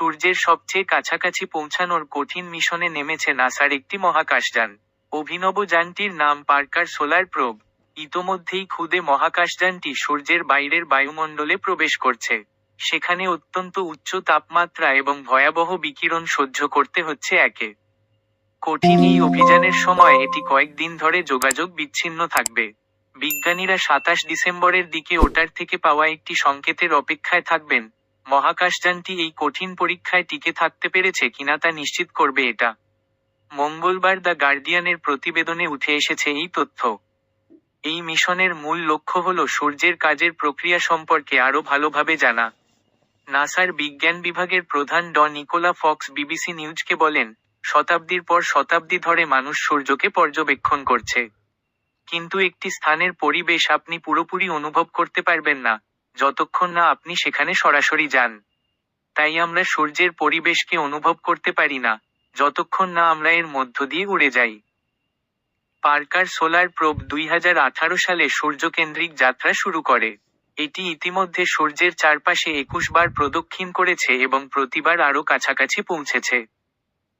সূর্যের সবচেয়ে কাছাকাছি পৌঁছানোর কঠিন মিশনে নেমেছে নাসার একটি মহাকাশযান। অভিনব যানটির নাম পার্কার সোলার প্রোব। ইতোমধ্যেই খুদে মহাকাশযানটি সূর্যের বাইরের বায়ুমণ্ডলে প্রবেশ করছে। সেখানে অত্যন্ত উচ্চ তাপমাত্রা এবং ভয়াবহ বিকিরণ সহ্য করতে হচ্ছে একে। কঠিন এই অভিযানের সময় এটি কয়েকদিন ধরে যোগাযোগ বিচ্ছিন্ন থাকবে। বিজ্ঞানীরা সাতাশ ডিসেম্বরের দিকে ওটার থেকে পাওয়া একটি সংকেতের অপেক্ষায় থাকবেন। মহাকাশযানটি এই কঠিন পরীক্ষায় টিকে থাকতে পেরেছে কিনা তা নিশ্চিত করবে এটা। মঙ্গলবার দ্য গার্ডিয়ানের প্রতিবেদনে উঠে এসেছে এই তথ্য। এই মিশনের মূল লক্ষ্য হল সূর্যের কাজের প্রক্রিয়া সম্পর্কে আরও ভালোভাবে জানা। নাসার বিজ্ঞান বিভাগের প্রধান ড নিকোলা ফক্স বিবিসি নিউজকে বলেন, শতাব্দীর পর শতাব্দী ধরে মানুষ সূর্যকে পর্যবেক্ষণ করছে। কিন্তু একটি স্থানের পরিবেশ আপনি পুরোপুরি অনুভব করতে পারবেন না। যতক্ষণ না আপনি সেখানে সরাসরি যান। তাই আমরা সূর্যের পরিবেশকে অনুভব করতে পারি না, যতক্ষণ না আমরা এর মধ্য দিয়ে উড়ে যাই। পার্কার সোলার প্রোব দুই হাজার আঠারো সালে সূর্যকেন্দ্রিক যাত্রা শুরু করে। এটি ইতিমধ্যে সূর্যের চারপাশে একুশ বার প্রদক্ষিণ করেছে এবং প্রতিবার আরও কাছাকাছি পৌঁছেছে।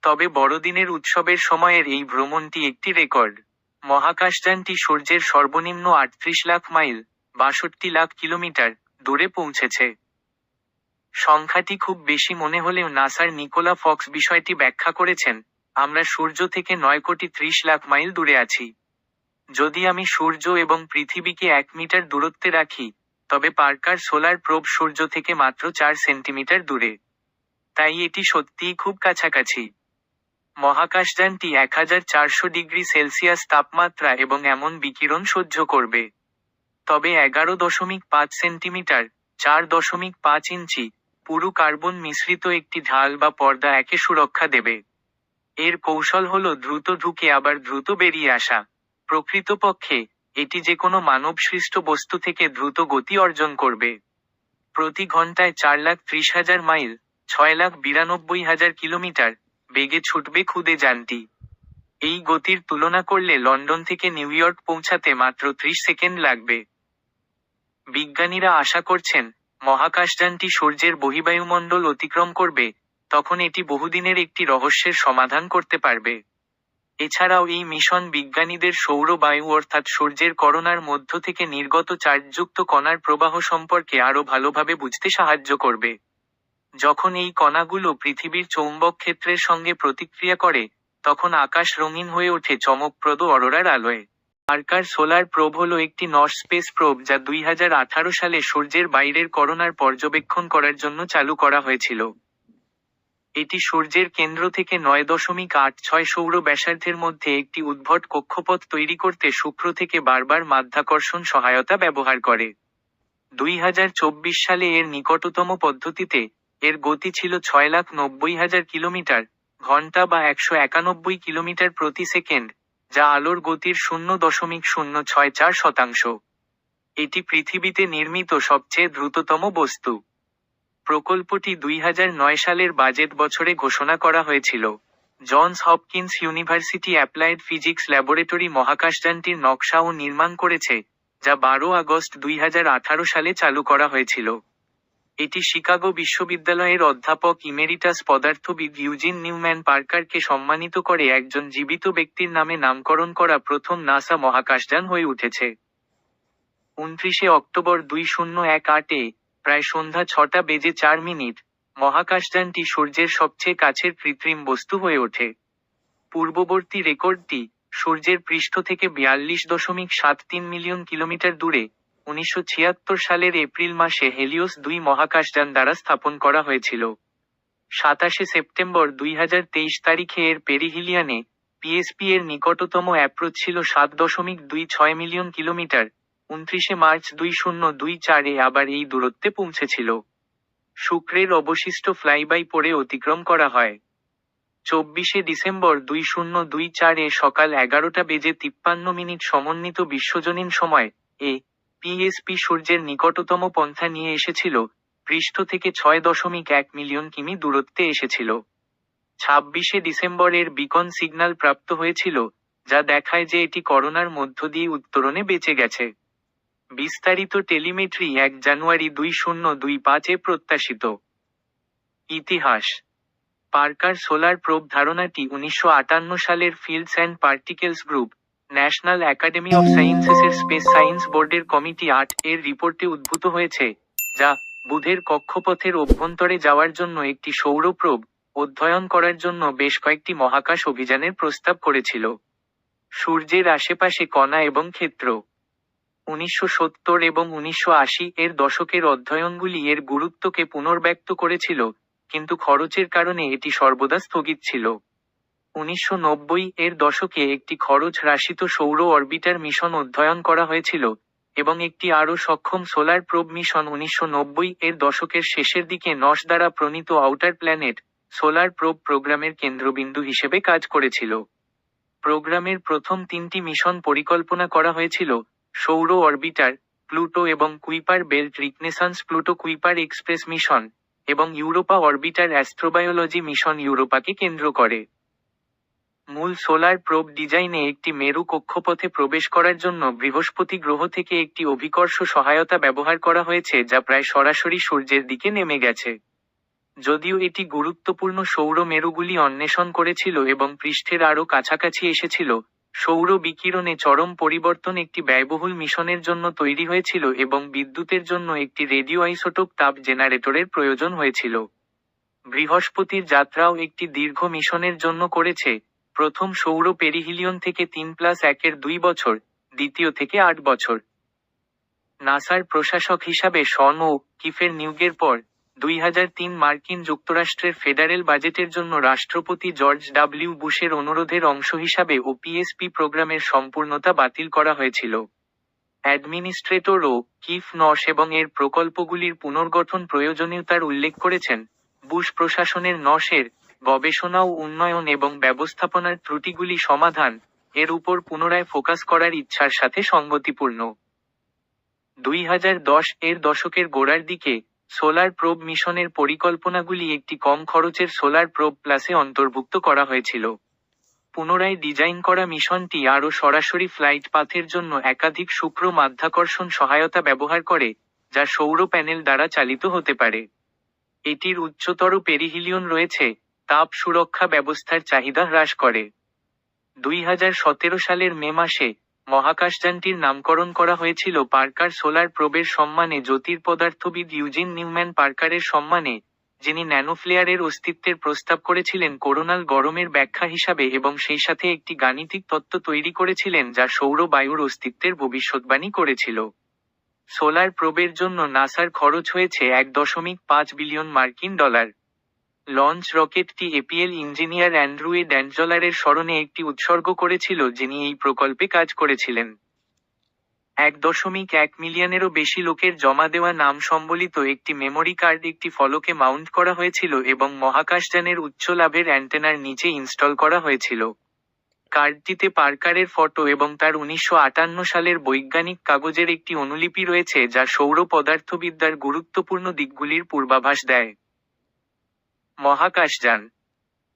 তবে বড়দিনের উৎসবের সময়ের এই ভ্রমণটি একটি রেকর্ড। মহাকাশযানটি সূর্যের সর্বনিম্ন আটত্রিশ লাখ মাইল, বাষট্টি লাখ কিলোমিটার দূরে পৌঁছেছে। সংখ্যাটি খুব বেশি মনে হলেও নাসার নিকোলা ফক্স বিষয়টি ব্যাখ্যা করেছেন, আমরা সূর্য থেকে নয় কোটি ত্রিশ লাখ মাইল দূরে আছি। যদি আমি সূর্য এবং পৃথিবীকে এক মিটার দূরত্বে রাখি, তবে পার্কার সোলার প্রোব সূর্য থেকে মাত্র চার সেন্টিমিটার দূরে। তাই এটি সত্যিই খুব কাছাকাছি। মহাকাশযানটি এক হাজার চারশো ডিগ্রি সেলসিয়াস তাপমাত্রা এবং এমন বিকিরণ সহ্য করবে। তবে এগারো দশমিক পাঁচ সেন্টিমিটার, চার দশমিক পাঁচ ইঞ্চি, পুরু কার্বন মিশ্রিত একটি ঢাল বা পর্দা একে সুরক্ষা দেবে। এর কৌশল হল দ্রুত ঢুকে আবার দ্রুত বেরিয়ে আসা। প্রকৃতপক্ষে, এটি যে কোনো মানবসৃষ্ট বস্তু থেকে দ্রুত গতি অর্জন করবে। প্রতি ঘন্টায় চার লাখ ত্রিশ হাজার মাইল, ছয় লাখ বিরানব্বই হাজার কিলোমিটার বেগে ছুটবে খুদে যানটি। এই গতির তুলনা করলে লন্ডন থেকে নিউ ইয়র্ক পৌঁছাতে মাত্র ত্রিশ সেকেন্ড লাগবে। বিজ্ঞানীরা আশা করছেন মহাকাশযানটি সূর্যের বহিবায়ুমণ্ডল অতিক্রম করবে, তখন এটি বহুদিনের একটি রহস্যের সমাধান করতে পারবে। এছাড়াও এই মিশন বিজ্ঞানীদের সৌর বায়ু অর্থাৎ সূর্যের করোনার মধ্য থেকে নির্গত চার্জযুক্ত কণার প্রবাহ সম্পর্কে আরও ভালোভাবে বুঝতে সাহায্য করবে। যখন এই কণাগুলো পৃথিবীর চৌম্বক ক্ষেত্রের সঙ্গে প্রতিক্রিয়া করে, তখন আকাশ রঙিন হয়ে ওঠে চমকপ্রদ অরোরার আলোয়। পার্কার সোলার প্রোব হল একটি নর্থ স্পেস প্রোব যা দুই হাজার আঠারো সালে সূর্যের বাইরের করোনার পর্যবেক্ষণ করার জন্য চালু করা হয়েছিল। এটি সূর্যের কেন্দ্র থেকে নয় দশমিক আট ছয় সৌর ব্যাসার্ধের মধ্যে একটি উদ্ভট কক্ষপথ তৈরি করতে শুক্র থেকে বারবার মাধ্যাকর্ষণ সহায়তা ব্যবহার করে। দুই হাজার চব্বিশ সালে এর নিকটতম পদ্ধতিতে এর গতি ছিল ছয় লাখ নব্বই হাজার কিলোমিটার, ঘণ্টা বা একশো একানব্বই কিলোমিটার প্রতি সেকেন্ড। যা আলোর গতির শূন্য দশমিক শূন্য ছয় চার শতাংশ। এটি পৃথিবীতে নির্মিত সবচেয়ে দ্রুততম বস্তু। প্রকল্পটি দুই সালের বাজেট বছরে ঘোষণা করা হয়েছিল। Johns Hopkins University applied physics laboratory মহাকাশযানটির নকশা ও নির্মাণ করেছে, যা বারো আগস্ট দুই হাজার আঠারো সালে চালু করা হয়েছিল। এটি শিকাগো বিশ্ববিদ্যালয়ের অধ্যাপক ইমেরিটাস পদার্থবিদ ইউজিন নিউম্যান পার্কারকে সম্মানিত করে একজন জীবিত ব্যক্তির নামে নামকরণ করা প্রথম নাসা মহাকাশযান হয়ে উঠেছে। উনত্রিশে অক্টোবর দুই শূন্য এক আটে প্রায় সন্ধ্যা ছটা বেজে চার মিনিট মহাকাশযানটি সূর্যের সবচেয়ে কাছের কৃত্রিম বস্তু হয়ে ওঠে। পূর্ববর্তী রেকর্ডটি সূর্যের পৃষ্ঠ থেকে বিয়াল্লিশ দশমিক সাত তিন মিলিয়ন কিলোমিটার দূরে উনিশশো ছিয়াত্তর সালের এপ্রিল মাসে হেলিওস দুই মহাকাশযান দ্বারা স্থাপন করা হয়েছিল। সাতাশে সেপ্টেম্বর দুই হাজার তেইশ তারিখে এর পেরিহিলিয়ানে পিএসপি এর নিকটতম অ্যাপ্রোচ ছিল সাত দশমিক দুই ছয় মিলিয়ন কিলোমিটার। উনত্রিশে মার্চ দুই শূন্য দুই চারে আবার এই দূরত্বে পৌঁছেছিল। শুক্রের অবশিষ্ট ফ্লাইবাই পরে অতিক্রম করা হয়। চব্বিশে ডিসেম্বর দুই শূন্য দুই চারে সকাল এগারোটা বেজে তিপ্পান্ন মিনিট সমন্বিত বিশ্বজনীন সময় এ পিএসপি সূর্যের নিকটতম পন্থা নিয়ে এসেছিল। পৃষ্ঠ থেকে ছয় দশমিক এক মিলিয়ন কিমি দূরত্বে এসেছিল। ছাব্বিশে ডিসেম্বরের বিকন সিগন্যাল প্রাপ্ত হয়েছিল, যা দেখায় যে এটি করোনার মধ্য দিয়ে উত্তরণে বেঁচে গেছে। বিস্তারিত টেলিমেট্রি এক জানুয়ারি দুই শূন্য দুই পাঁচে প্রত্যাশিত। ইতিহাস। পার্কার সোলার প্রোব ধারণাটি উনিশশো আটান্ন সালের fields and particles group national academy of সায়েন্সেসের space science বোর্ডের কমিটি আট এর রিপোর্টে উদ্ভূত হয়েছে, যা বুধের কক্ষপথের অভ্যন্তরে যাওয়ার জন্য একটি সৌর প্রোব অধ্যয়ন করার জন্য বেশ কয়েকটি মহাকাশ অভিযানের প্রস্তাব করেছিল। সূর্যের আশেপাশে কণা এবং ক্ষেত্র। উনিশশো সত্তর এবং উনিশশো আশি এর দশকের অধ্যয়নগুলি এর গুরুত্বকে পুনর্ব্যক্ত করেছিল, কিন্তু খরচের কারণে এটি সর্বদা স্থগিত ছিল। উনিশশো নব্বই এর দশকে একটি খরচ হ্রাসিত সৌর অরবিটার মিশন অধ্যয়ন করা হয়েছিল এবং একটি আরও সক্ষম সোলার প্রোব মিশন উনিশশো নব্বই এর দশকের শেষের দিকে নস দ্বারা প্রণীত আউটার প্ল্যানেট সোলার প্রোব প্রোগ্রামের কেন্দ্রবিন্দু হিসেবে কাজ করেছিল। প্রোগ্রামের প্রথম তিনটি মিশন পরিকল্পনা করা হয়েছিল, সৌর অরবিটার, প্লুটো এবং Kuiper belt reconnaissance Pluto Kuiper express mission এবং ইউরোপা অরবিটার অ্যাস্ট্রোবায়োলজি মিশন ইউরোপাকে কেন্দ্র করে। মূল সোলার প্রোব ডিজাইনে একটি মেরু কক্ষপথে প্রবেশ করার জন্য বৃহস্পতি গ্রহ থেকে একটি অভিকর্ষ সহায়তা ব্যবহার করা হয়েছে, যা প্রায় সরাসরি সূর্যের দিকে নেমে গেছে। যদিও এটি গুরুত্বপূর্ণ সৌর মেরুগুলি অন্বেষণ করেছিল এবং পৃষ্ঠের আরও কাছাকাছি এসেছিল, সৌর বিকিরণে চরম পরিবর্তন একটি ব্যয়বহুল মিশনের জন্য তৈরি হয়েছিল এবং বিদ্যুতের জন্য একটি রেডিও আইসোটোপ তাপ জেনারেটরের প্রয়োজন হয়েছিল। বৃহস্পতির যাত্রাও একটি দীর্ঘ মিশনের জন্য করেছে প্রথম সৌর পেরিহিলিয়ন থেকে তিন প্লাস একের দুই বছর, দ্বিতীয় থেকে আট বছর। নাসার প্রশাসক হিসাবে শন ও কিফের নিয়োগের পর দুই হাজার তিন মার্কিন যুক্তরাষ্ট্রের ফেডারেল বাজেটের জন্য রাষ্ট্রপতি জর্জ ডাব্লিউ বুশের অনুরোধের অংশ হিসাবে ওপিএসপি প্রোগ্রামের সম্পূর্ণতা বাতিল করা হয়েছিল। অ্যাডমিনিস্ট্রেটর ও কিফ নস এবং এর প্রকল্পগুলির পুনর্গঠন প্রয়োজনীয়তার উল্লেখ করেছেন বুশ প্রশাসনের নসের গবেষণা ও উন্নয়ন এবং ব্যবস্থাপনার ত্রুটিগুলি সমাধান এর উপর পুনরায় ফোকাস করার ইচ্ছার সাথে সঙ্গতিপূর্ণ। দুই হাজার দশ এর দশকের গোড়ার দিকে সোলার প্রোব মিশনের পরিকল্পনাগুলি একটি কম খরচের সোলার প্রোব প্লাসে অন্তর্ভুক্ত করা হয়েছিল। পুনরায় ডিজাইন করা মিশনটি আরও সরাসরি ফ্লাইট পাথের জন্য একাধিক শুক্র মাধ্যাকর্ষণ সহায়তা ব্যবহার করে, যা সৌর প্যানেল দ্বারা চালিত হতে পারে। এটির উচ্চতর পেরিহিলিয়ন রয়েছে তাপ সুরক্ষা ব্যবস্থার চাহিদা হ্রাস করে। দুই হাজার সতেরো সালের মে মাসে মহাকাশযানটির নামকরণ করা হয়েছিল পার্কার সোলার প্রোবের সম্মানে জ্যোতির্পদার্থবিদ ইউজিন নিউম্যান পার্কারের সম্মানে, যিনি ন্যানোফ্লেয়ারের অস্তিত্বের প্রস্তাব করেছিলেন করোনাল গরমের ব্যাখ্যা হিসাবে এবং সেই সাথে একটি গাণিতিক তত্ত্ব তৈরি করেছিলেন যা সৌর বায়ুর অস্তিত্বের ভবিষ্যৎবাণী করেছিল। সোলার প্রোবের জন্য নাসার খরচ হয়েছে এক দশমিক পাঁচ বিলিয়ন মার্কিন ডলার। লঞ্চ রকেটটি এপিএল ইঞ্জিনিয়ার অ্যান্ড্রুয়ে ড্যান্ডজলারের স্মরণে একটি উৎসর্গ করেছিল, যিনি এই প্রকল্পে কাজ করেছিলেন। এক দশমিক এক মিলিয়নেরও বেশি লোকের জমা দেওয়া নাম সম্বলিত একটি মেমোরি কার্ড একটি ফলকে মাউন্ট করা হয়েছিল এবং মহাকাশযানের উচ্চ লাভের অ্যান্টেনার নিচে ইনস্টল করা হয়েছিল। কার্ডটিতে পার্কারের ফটো এবং তার উনিশশো আটান্ন সালের বৈজ্ঞানিক কাগজের একটি অনুলিপি রয়েছে, যা সৌর পদার্থবিদ্যার গুরুত্বপূর্ণ দিকগুলির পূর্বাভাস দেয়। মহাকাশযান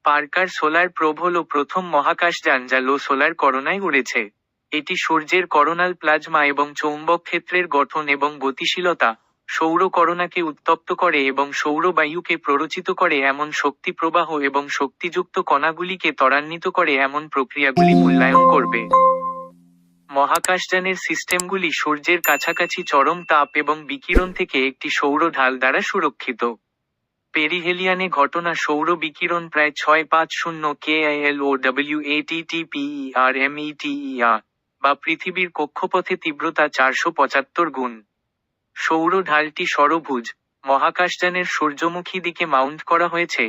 পার্কার সোলার প্রোব হল প্রথম মহাকাশযান যা লো সোলার করোনায় উড়েছে। এটি সূর্যের করোনাল প্লাজমা এবং চৌম্বক ক্ষেত্রের গঠন এবং গতিশীলতা, সৌর করোনাকে উত্তপ্ত করে এবং সৌর বায়ুকে প্ররোচিত করে এমন শক্তি প্রবাহ এবং শক্তিযুক্ত কণাগুলিকে ত্বরান্বিত করে এমন প্রক্রিয়াগুলি মূল্যায়ন করবে। মহাকাশযানের সিস্টেমগুলি সূর্যের কাছাকাছি চরম তাপ এবং বিকিরণ থেকে একটি সৌর ঢাল দ্বারা সুরক্ষিত। পেরিহেলিয়ানে ঘটনা সৌর বিকিরণ প্রায় ছয় পাঁচ শূন্য K I L O W এটিটিপিইআর এমইটিইআ বা পৃথিবীর কক্ষপথে তীব্রতা চারশো পঁচাত্তর গুণ। সৌর ঢালটি সরভুজ, মহাকাশযানের সূর্যমুখী দিকে মাউন্ট করা হয়েছে,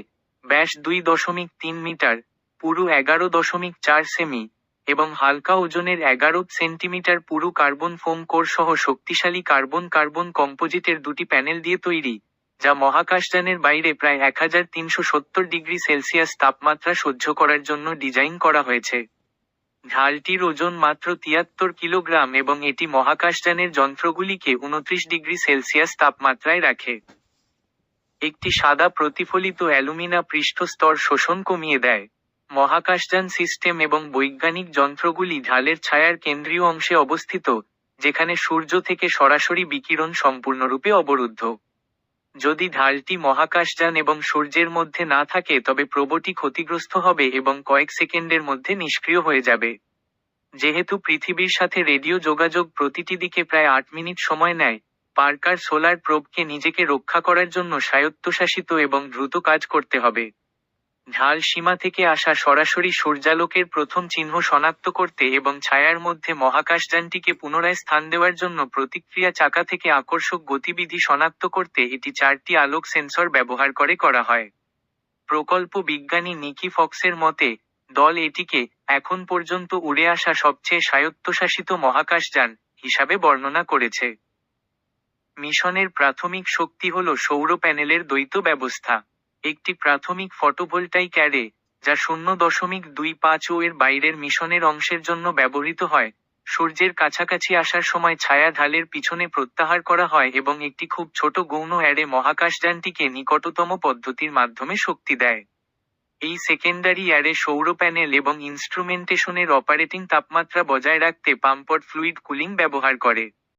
ব্যাস দুই দশমিক তিন মিটার, পুরু এগারো দশমিক চার সেমি এবং হালকা ওজনের এগারো সেন্টিমিটার পুরু কার্বন ফোম কোর সহ শক্তিশালী কার্বন কার্বন কম্পোজিটের দুটি প্যানেল দিয়ে তৈরি। যা মহাকাশযানের বাইরে প্রায় এক হাজার তিনশো সত্তর ডিগ্রি সেলসিয়াস তাপমাত্রা সহ্য করার জন্য ডিজাইন করা হয়েছে। ঢালটির ওজন মাত্র তিয়াত্তর কিলোগ্রাম এবং এটি মহাকাশযানের যন্ত্রগুলিকে উনত্রিশ ডিগ্রি সেলসিয়াস তাপমাত্রায় রাখে। একটি সাদা প্রতিফলিত অ্যালুমিনা পৃষ্ঠস্তর শোষণ কমিয়ে দেয়। মহাকাশযান সিস্টেম এবং বৈজ্ঞানিক যন্ত্রগুলি ঢালের ছায়ার কেন্দ্রীয় অংশে অবস্থিত, যেখানে সূর্য থেকে সরাসরি বিকিরণ সম্পূর্ণরূপে অবরুদ্ধ। যদি ঢালটি মহাকাশযান এবং সূর্যের মধ্যে না থাকে, তবে প্রবটি ক্ষতিগ্রস্ত হবে এবং কয়েক সেকেন্ডের মধ্যে নিষ্ক্রিয় হয়ে যাবে। যেহেতু পৃথিবীর সাথে রেডিও যোগাযোগ প্রতিটি দিকে প্রায় আট মিনিট সময় নেয়, পার্কার সোলার প্রোবকে নিজেকে রক্ষা করার জন্য স্বায়ত্তশাসিত এবং দ্রুত কাজ করতে হবে। ঢাল সীমা থেকে আসা সরাসরি সূর্যালোকের প্রথম চিহ্ন শনাক্ত করতে এবং ছায়ার মধ্যে মহাকাশযানটিকে পুনরায় স্থান দেওয়ার জন্য প্রতিক্রিয়া চাকা থেকে আকর্ষক গতিবিধি শনাক্ত করতে এটি চারটি আলোক সেন্সর ব্যবহার করে করা হয়। প্রকল্প বিজ্ঞানী নিকি ফক্সের মতে, দল এটিকে এখন পর্যন্ত উড়ে আসা সবচেয়ে স্বায়ত্তশাসিত মহাকাশযান হিসাবে বর্ণনা করেছে। মিশনের প্রাথমিক শক্তি হল সৌর প্যানেলের দ্বৈত ব্যবস্থা। একটি প্রাথমিক ফটোভোল্টাইক অ্যারে, যা শূন্য দশমিক দুই পাঁচ ও এর বাইরের মিশনের অংশের জন্য ব্যবহৃত হয়। সূর্যের কাছাকাছি আসার সময় ছায়া ঢালের পিছনে প্রত্যাহার করা হয় এবং একটি খুব ছোট গৌণ অ্যারে মহাকাশযানটিকে নিকটতম পদ্ধতির মাধ্যমে শক্তি দেয়। এই সেকেন্ডারি অ্যারে সৌর প্যানেল এবং ইনস্ট্রুমেন্টেশনের অপারেটিং তাপমাত্রা বজায় রাখতে পাম্পট ফ্লুইড কুলিং ব্যবহার করে।